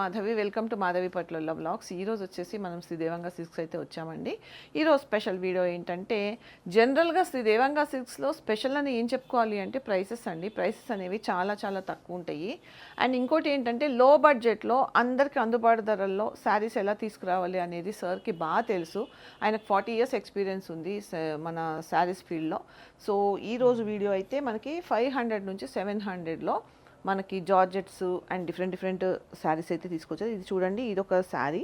Madhavi welcome to Madhavi పట్ల blogs ఈరోజు వచ్చేసి మనం శ్రీదేవంగా సిల్క్స్ అయితే వచ్చామండి. ఈరోజు స్పెషల్ వీడియో ఏంటంటే జనరల్గా శ్రీదేవంగా సిల్క్స్లో స్పెషల్ అని ఏం చెప్పుకోవాలి అంటే ప్రైసెస్ అండి. ప్రైసెస్ అనేవి చాలా చాలా తక్కువ ఉంటాయి. అండ్ ఇంకోటి ఏంటంటే లో బడ్జెట్లో అందరికి అందుబాటు ధరల్లో శారీస్ ఎలా తీసుకురావాలి అనేది సార్కి బాగా తెలుసు. ఆయనకు ఫార్టీ ఇయర్స్ ఎక్స్పీరియన్స్ ఉంది మన శారీస్ ఫీల్డ్లో. సో ఈరోజు వీడియో అయితే మనకి ఫైవ్ హండ్రెడ్ నుంచి సెవెన్ హండ్రెడ్లో. మనకి georgettes and different different saris అయితే తీసుకొచ్చారు. ఇది చూడండి ఇది ఒక శారీ.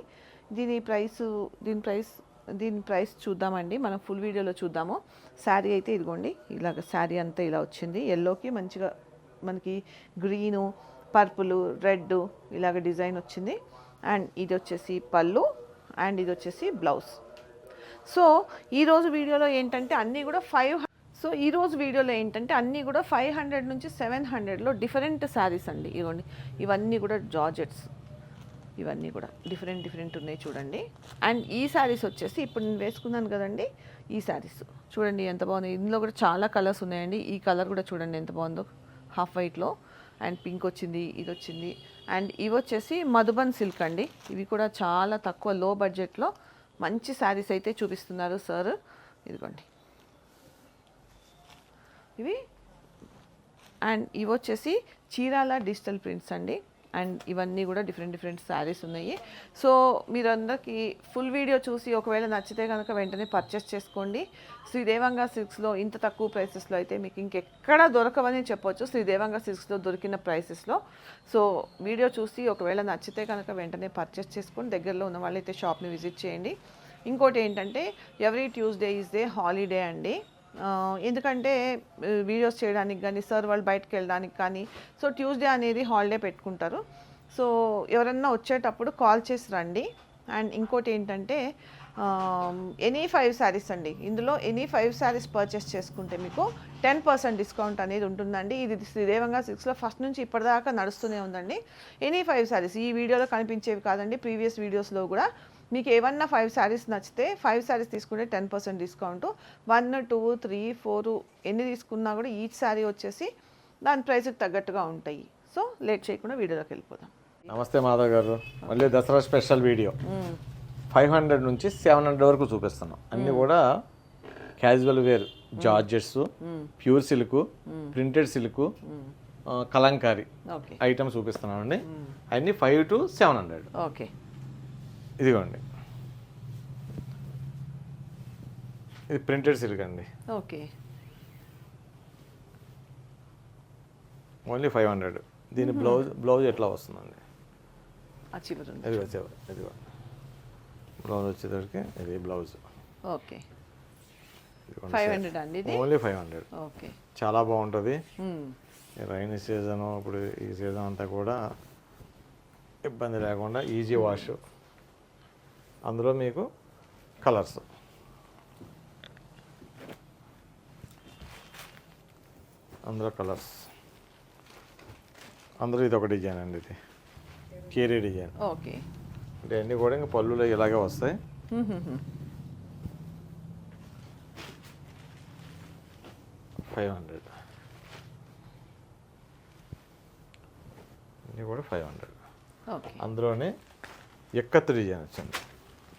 దీని ప్రైస్ దీని ప్రైస్ దీని ప్రైస్ చూద్దామండి. మనం ఫుల్ వీడియోలో చూద్దాము. శారీ అయితే ఇదిగోండి ఇలాగ శారీ అంతా ఇలా వచ్చింది. ఎల్లోకి మంచిగా మనకి గ్రీను పర్పుల్ రెడ్ ఇలాగ డిజైన్ వచ్చింది. అండ్ ఇది వచ్చేసి పళ్ళు అండ్ ఇది వచ్చేసి బ్లౌజ్. సో ఈరోజు వీడియోలో ఏంటంటే అన్నీ కూడా ఫైవ్ సో ఈరోజు వీడియోలో ఏంటంటే అన్నీ కూడా ఫైవ్ హండ్రెడ్ నుంచి సెవెన్ హండ్రెడ్లో డిఫరెంట్ శారీస్ అండి. ఇవ్వండి. ఇవన్నీ కూడా జార్జెట్స్. ఇవన్నీ కూడా డిఫరెంట్ డిఫరెంట్ ఉన్నాయి చూడండి. అండ్ ఈ శారీస్ వచ్చేసి ఇప్పుడు నేను వేసుకున్నాను కదండి ఈ శారీస్. చూడండి ఎంత బాగుంది. ఇందులో కూడా చాలా కలర్స్ ఉన్నాయండి. ఈ కలర్ కూడా చూడండి ఎంత బాగుందో. హాఫ్ వైట్లో. అండ్ పింక్ వచ్చింది ఇది వచ్చింది. అండ్ ఇవి వచ్చేసి మధుబన్ సిల్క్ అండి. ఇవి కూడా చాలా తక్కువ లో బడ్జెట్లో మంచి శారీస్ అయితే చూపిస్తున్నారు సార్. ఇదిగోండి. ఇవి. అండ్ ఇవి వచ్చేసి చీరాల డిజిటల్ ప్రింట్స్ అండి. అండ్ ఇవన్నీ కూడా డిఫరెంట్ డిఫరెంట్ శారీస్ ఉన్నాయి. సో మీరందరికీ ఫుల్ వీడియో చూసి ఒకవేళ నచ్చితే కనుక వెంటనే పర్చేస్ చేసుకోండి. శ్రీదేవంగా సిల్క్స్లో ఇంత తక్కువ ప్రైసెస్లో అయితే మీకు ఇంకెక్కడ దొరకవని చెప్పొచ్చు. శ్రీదేవంగా సిల్క్స్లో దొరికిన ప్రైసెస్లో. సో వీడియో చూసి ఒకవేళ నచ్చితే కనుక వెంటనే పర్చేస్ చేసుకొని దగ్గరలో ఉన్న వాళ్ళైతే షాప్ని విజిట్ చేయండి. ఇంకోటి ఏంటంటే every Tuesday is the holiday అండి. ఎందుకంటే వీడియోస్ చేయడానికి కానీ సార్ వాళ్ళు బయటకు వెళ్ళడానికి కానీ సో ట్యూస్డే అనేది హాలిడే పెట్టుకుంటారు. సో ఎవరన్నా వచ్చేటప్పుడు కాల్ చేసి రండి. అండ్ ఇంకోటి ఏంటంటే ఎనీ ఫైవ్ శారీస్ అండి ఇందులో ఎనీ ఫైవ్ శారీస్ పర్చేస్ చేసుకుంటే మీకు టెన్ పర్సెంట్ డిస్కౌంట్ అనేది ఉంటుందండి. ఇది శ్రీదేవంగా సిక్స్లో ఫస్ట్ నుంచి ఇప్పటిదాకా నడుస్తూనే ఉందండి. ఎనీ ఫైవ్ శారీస్ ఈ వీడియోలో కనిపించేవి కాదండి ప్రీవియస్ వీడియోస్లో కూడా. మీకు ఏమన్నా ఫైవ్ శారీస్ నచ్చితే ఫైవ్ శారీస్ తీసుకుంటే ten percent discount one two three four ఎన్ని తీసుకున్నా కూడా ఈచ్ శారీ వచ్చేసి దాని ప్రైస్కి తగ్గట్టుగా ఉంటాయి. సో లేట్ చేయకుండా వీడియోలోకి వెళ్ళిపోదాం. నమస్తే మాధవ్ గారు. మళ్ళీ Dussehra special video five hundred నుంచి సెవెన్ హండ్రెడ్ వరకు చూపిస్తున్నాం. అన్ని కూడా casual wear georgettes pure silk printed silk Kalamkari okay items చూపిస్తున్నామండి. అన్ని five to seven hundred okay ఇదిగోండి. ఇది ప్రింటెడ్ సిల్క్ అండి. ఓకే. Only five hundred. దీని బ్లౌజ్ బ్లౌజ్ ఎట్లా వస్తుందండి? చివరి ఇదిగో బ్లౌజ్ వచ్చేసరికి ఇది బ్లౌజ్. ఓకే. ఫైవ్ హండ్రెడ్ అండి ఓన్లీ ఫైవ్ హండ్రెడ్. ఓకే. చాలా బాగుంటుంది. రైనీ సీజన్ ఇప్పుడు ఈ సీజన్ అంతా కూడా ఇబ్బంది లేకుండా ఈజీ వాష్. అందులో మీకు కలర్స్. అందులో కలర్స్. అందులో ఇది ఒక డిజైన్ అండి ఇది. కీరీ డిజైన్. ఓకే. అంటే అన్నీ కూడా ఇంకా పళ్ళులో ఇలాగే వస్తాయి. Five hundred. అన్నీ కూడా ఫైవ్ హండ్రెడ్. అందులోనే ఎక్కత్తు డిజైన్ వచ్చింది.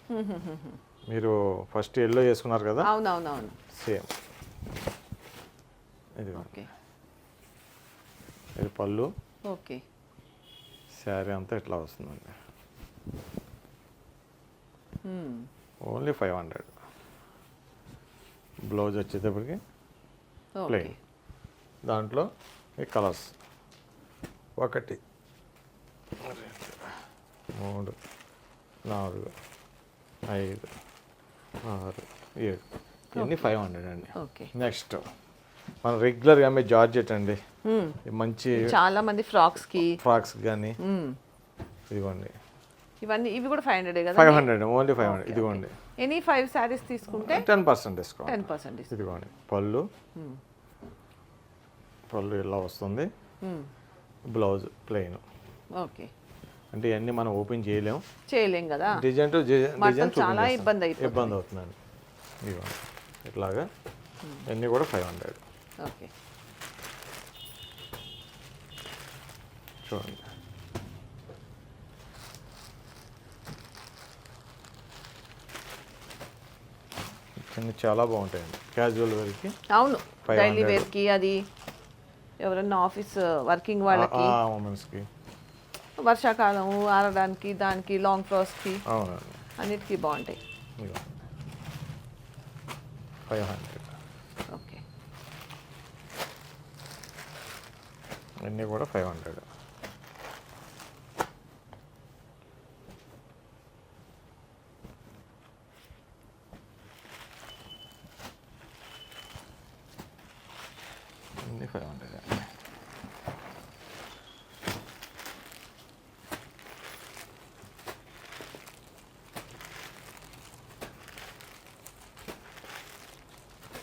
మీరు ఫస్ట్ ఎల్లో వేసుకున్నారు కదా? అవునవునవును. సేమ్. ఇది ఓకే. ఇది పళ్ళు. ఓకే. శారీ అంతా ఇట్లా వస్తుందండి. Only five hundred. బ్లౌజ్ వచ్చేటప్పటికి ఓకే. ప్లెయిన్. దాంట్లో ఈ కలర్స్. ఒకటి. మూడు నాలుగు. ఐదు ఆరు ఏడు. ఇవన్నీ ఫైవ్ హండ్రెడ్ అండి. ఓకే. నెక్స్ట్ మన రెగ్యులర్గా అమ్మే జార్జెట్ అండి. మంచి చాలా మంది ఫ్రాక్స్కి. ఫ్రాక్స్ కానీ. ఇదిగోండి. ఇవన్నీ ఇవి కూడా ఫైవ్ హండ్రెడ్ కదా? Five hundred only five hundred ఇదిగోండి. ఎనీ ఫైవ్ శారీస్ తీసుకుంటే ten percent discount ten percent ఇదిగోండి. పళ్ళు. పళ్ళు ఇలా వస్తుంది. Blouse plain okay. అంటే ఇవన్నీ మనం ఓపెన్ చేయలేము చేయలేం కదా. డిజైన్ టు డిజైన్ చాలా ఇబ్బంది అయితే ఇబ్బంది అవుతున్నాను ఇదిగో ఇట్లాగా hmm. ఇవన్నీ కూడా ఫైవ్ హండ్రెడ్ ఓకే. చూడండి. ఇవన్నీ చాలా బాగుంటాయండి. క్యాజువల్ వేర్కి అవును. డైలీ వేర్కి అది ఎవరన్నా uh, ఆఫీస్ వర్కింగ్ వాళ్ళకి. ఉమెన్స్కి వర్షాకాలం ఆరడానికి దానికి లాంగ్ అవునండి. అన్నిటికీ బాగుంటాయి. ఇదిగో ఫైవ్ హండ్రెడ్ ఓకే. అన్నీ కూడా ఫైవ్ హండ్రెడ్ అన్నీ ఫైవ్ హండ్రెడ్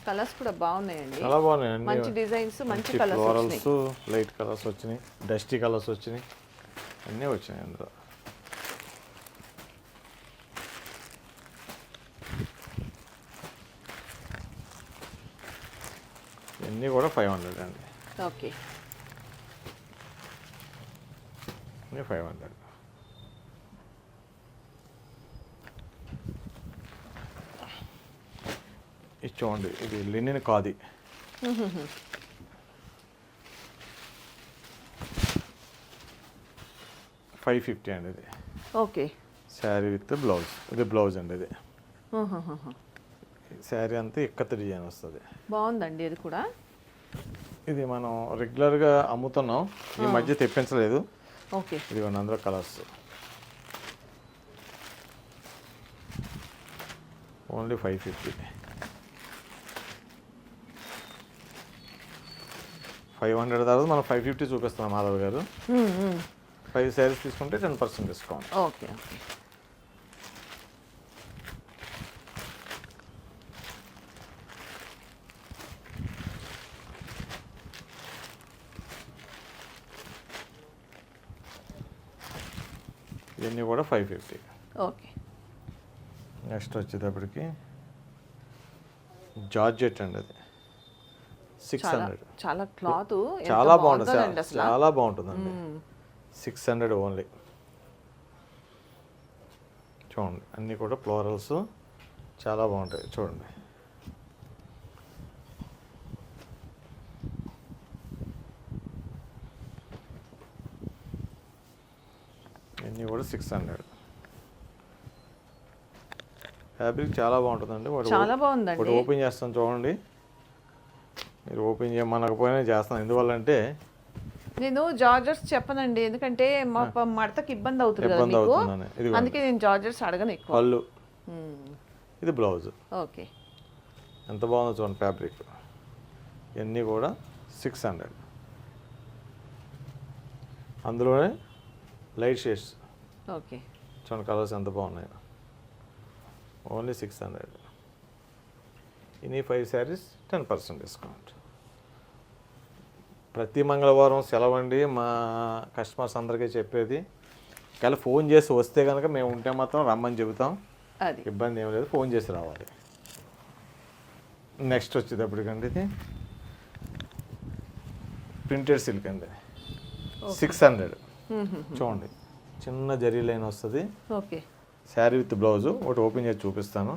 కలర్స్ కూడా బాగున్నాయండి. చాలా బాగున్నాయి అన్నీ మంచి డిజైన్స్ మంచి కలర్స్ ఫ్లోరల్స్ లైట్ కలర్స్ వచ్చినాయి డస్టీ కలర్స్ వచ్చినాయి. అన్నీ వచ్చినాయి అందులో. ఇవన్నీ కూడా ఫైవ్ హండ్రెడ్ అండి. ఓకే. ఫైవ్ హండ్రెడ్ ఇది చూడండి ఇది లినిన్ కాది. ఫైవ్ ఫిఫ్టీ అండి ఇది. ఓకే. శారీ విత్ బ్లౌజ్ ఇది బ్లౌజ్ అండి ఇది. శారీ అంతా ఇక్కత డిజైన్ వస్తుంది. బాగుందండి ఇది కూడా. ఇది మనం రెగ్యులర్గా అమ్ముతున్నాం ఈ మధ్య తెప్పించలేదు. ఓకే. ఇది అందులో colours only five fifty five hundred తర్వాత మనం ఫైవ్ ఫిఫ్టీ చూపిస్తున్నాం మాధవ్ గారు. ఫైవ్ శారీస్ తీసుకుంటే ten percent discount. Okay okay. ఇవన్నీ కూడా ఫైవ్ ఫిఫ్టీ. ఓకే. నెక్స్ట్ వచ్చేటప్పటికి జార్జెట్ అండి అది. సిక్స్ హండ్రెడ్ చాలా క్లాత్ చాలా బాగుంటుంది చాలా బాగుంటుందండి. సిక్స్ హండ్రెడ్ ఓన్లీ చూడండి అన్నీ కూడా ఫ్లోరల్స్ చాలా బాగుంటాయి. చూడండి. ఇవన్నీ కూడా సిక్స్ హండ్రెడ్ ఫ్యాబ్రిక్ చాలా బాగుంటుందండి. చాలా బాగుందండి. ఓపెన్ చేస్తాను చూడండి. మీరు ఓపెన్ చేయమనకపోయినా చేస్తాను. ఎందువల్లంటే నేను జార్జర్స్ చెప్పనండి. ఎందుకంటే మా మడతకి ఇబ్బంది అవుతుంది కదా మీకు? అందుకే నేను జార్జర్స్ అడగను ఎక్కువ. పళ్ళు. ఇది బ్లౌజ్. ఓకే. ఎంత బాగుందో చూడండి ఫ్యాబ్రిక్. ఇవన్నీ కూడా సిక్స్ హండ్రెడ్. అందులోనే లైట్ షేడ్స్. ఓకే. చూడండి కలర్స్ ఎంత బాగున్నాయో. Only six hundred. ఇన్ని five saris ten percent discount. ప్రతి మంగళవారం సెలవు అండి మా కస్టమర్స్ అందరికీ చెప్పేది ఒకవేళ ఫోన్ చేసి వస్తే కనుక మేము ఉంటే మాత్రం రమ్మని చెబుతాం. అది. ఇబ్బంది ఏం లేదు ఫోన్ చేసి రావాలి. నెక్స్ట్ వచ్చేటప్పటికండి ఇది. ప్రింటెడ్ సిల్క్ అండి. Six hundred. చూడండి చిన్న జరీ లైన్ వస్తుంది. ఓకే. శారీ విత్ బ్లౌజు ఒకటి ఓపెన్ చేసి చూపిస్తాను.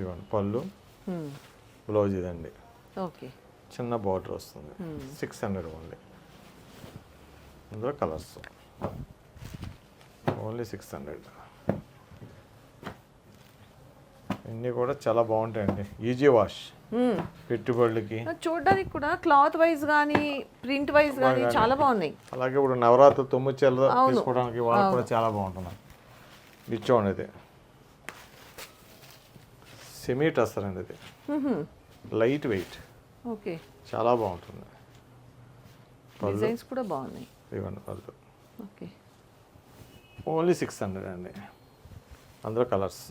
ఇదిగోండి పళ్ళు. బ్లౌజ్ ఇదండి. ఓకే. చిన్న బార్డర్ వస్తుంది. Six hundred only. ఇందులో కలర్స్. Only six hundred. ఇన్ని కూడా చాలా బాగుంటాయండి. Easy wash. పెట్టుబడులకి చూడడానికి కూడా క్లాత్ వైజ్ కానీ ప్రింట్ వైజ్ కానీ చాలా బాగున్నాయి. అలాగే ఇప్పుడు నవరాత్రి తొమ్మిది అవును. తీసుకోవడానికి వాళ్ళకి కూడా చాలా బాగుంటుంది. ఇది చూడండి ఇది సెమీ టస్సర్ అండి ఇది. Light weight okay. చాలా బాగుంటుంది. డిజైన్స్ కూడా బాగున్నాయి. ఇవ్వండి పళ్ళు. ఓకే. ఓన్లీ సిక్స్ హండ్రెడ్ అండి. అందులో colours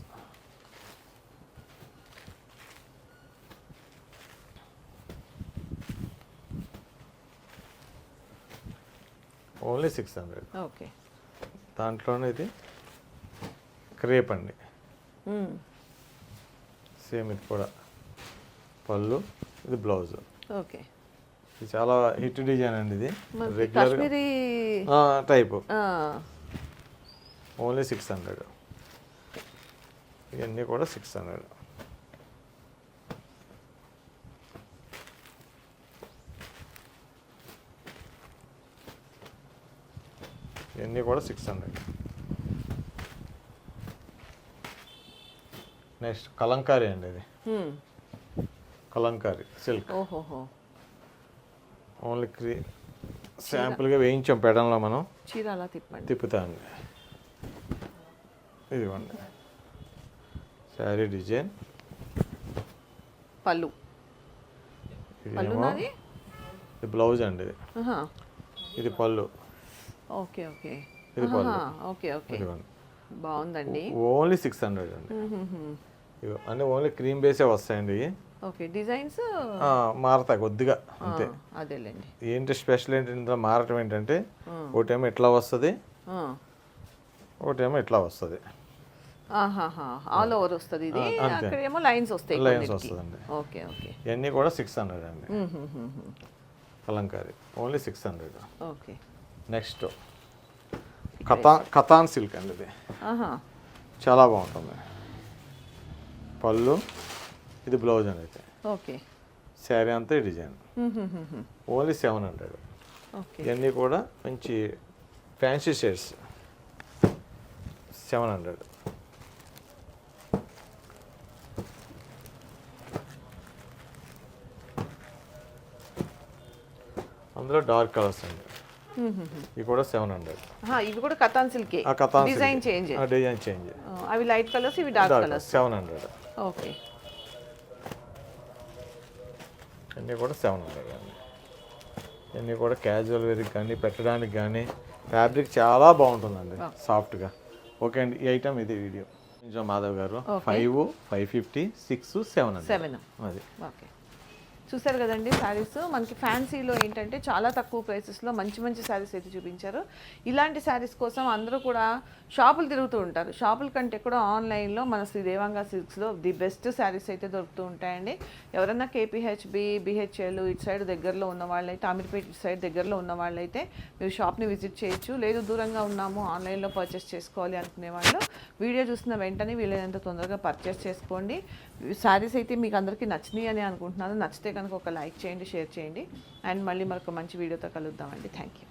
only six hundred okay. దాంట్లోనే ఇది క్రేప్ అండి. సేమ్ ఇది కూడా. పళ్ళు ఇది బ్లౌజ్. ఓకే. ఇది చాలా హిట్ డిజైన్ అండి ఇది. Regular type. ఆ, ఓన్లీ సిక్స్ హండ్రెడ్. ఇవన్నీ కూడా సిక్స్ హండ్రెడ్. ఇవన్నీ కూడా సిక్స్ హండ్రెడ్. నెక్స్ట్ కలంకారీ అండి ఇది. కలంకారీ సిల్క్. ఓన్లీ క్రీ శాంపుల్గా వేయించాం పెడంలో మనం. చీర అలా తిప్పండి తిప్పుతాండి ఇదిగోండి. Sari design. పళ్ళు. ఇది బ్లౌజ్ అండి ఇది. ఇది పళ్ళు. Okay okay. ఇది పళ్ళు. Okay okay. బాగుందండి. ఓన్లీ సిక్స్ హండ్రెడ్ అండి. అన్నీ ఓన్లీ క్రీమ్ బేసే వస్తాయండి. ఓకే డిజైన్స్ ఆ, మారతాయి కొద్దిగా అంతే అదేలేండి ఏంటి స్పెషల్ ఏంటి ఇందులో మారటం ఏంటంటే. ఒకటేమో ఇట్లా వస్తుంది ఆ. ఒకటేమో ఇట్లా వస్తుంది ఆల్ ఓవర్ వస్తుంది ఇది. అక్కడ ఏమో లైన్స్ వస్తాయి కొన్నిటికి. వస్తదండి. ఓకే ఓకే ఇవన్నీ కూడా సిక్స్ హండ్రెడ్ అండి. Kalamkari only six hundred okay next కథా కథాన్ సిల్క్ అండి ఇది ఆహా చాలా బాగుంటుంది పళ్ళు ఇది బ్లౌజ్ అండి అయితే. ఓకే. శారీ అంతా ఈ డిజైన్. Only seven hundred. ఇవన్నీ కూడా మంచి ఫ్యాన్సీ షేడ్స్. Seven hundred. అందులో డార్క్ కలర్స్ అండి. ఇవి కూడా సెవెన్ హండ్రెడ్. ఇవి కూడా katan సిల్కే. Design change. Design change. అవి లైట్ కలర్స్ ఇవి dark colours. Seven hundred. Okay. అన్నీ కూడా సెవెన్ అండి ఇవన్నీ కూడా క్యాజువల్ వేర్కి కానీ పెట్టడానికి కానీ ఫ్యాబ్రిక్ చాలా బాగుంటుందండి సాఫ్ట్గా ఓకే అండి ఈ ఐటమ్ ఇది వీడియో కొంచెం మాధవ్ గారు five five fifty six seven seven అది. ఓకే. చూసారు కదండి శారీస్. మనకి ఫ్యాన్సీలో ఏంటంటే చాలా తక్కువ ప్రైసెస్లో మంచి మంచి శారీస్ అయితే చూపించారు. ఇలాంటి శారీస్ కోసం అందరూ కూడా షాపులు తిరుగుతూ ఉంటారు. షాపుల కంటే కూడా ఆన్లైన్లో మన శ్రీదేవాంగ సిల్క్స్లో ది బెస్ట్ శారీస్ అయితే దొరుకుతూ ఉంటాయండి. ఎవరైనా కేపీహెచ్బి బిహెచ్ఎల్ ఇటు సైడ్ దగ్గరలో ఉన్న వాళ్ళైతే అమీర్పేట్ ఇటు సైడ్ దగ్గరలో ఉన్న వాళ్ళైతే మీరు షాప్ని విజిట్ చేయొచ్చు. లేదు దూరంగా ఉన్నాము ఆన్లైన్లో పర్చేస్ చేసుకోవాలి అనుకునే వాళ్ళు వీడియో చూసిన వెంటనే వీలైనంత తొందరగా పర్చేస్ చేసుకోండి. శారీస్ అయితే మీకు అందరికీ నచ్చినాయి అని అనుకుంటున్నాను. నచ్చితే కనుక ఒక లైక్ చేయండి షేర్ చేయండి. అండ్ మళ్ళీ మరొక మంచి వీడియోతో కలుద్దామండి. Thank you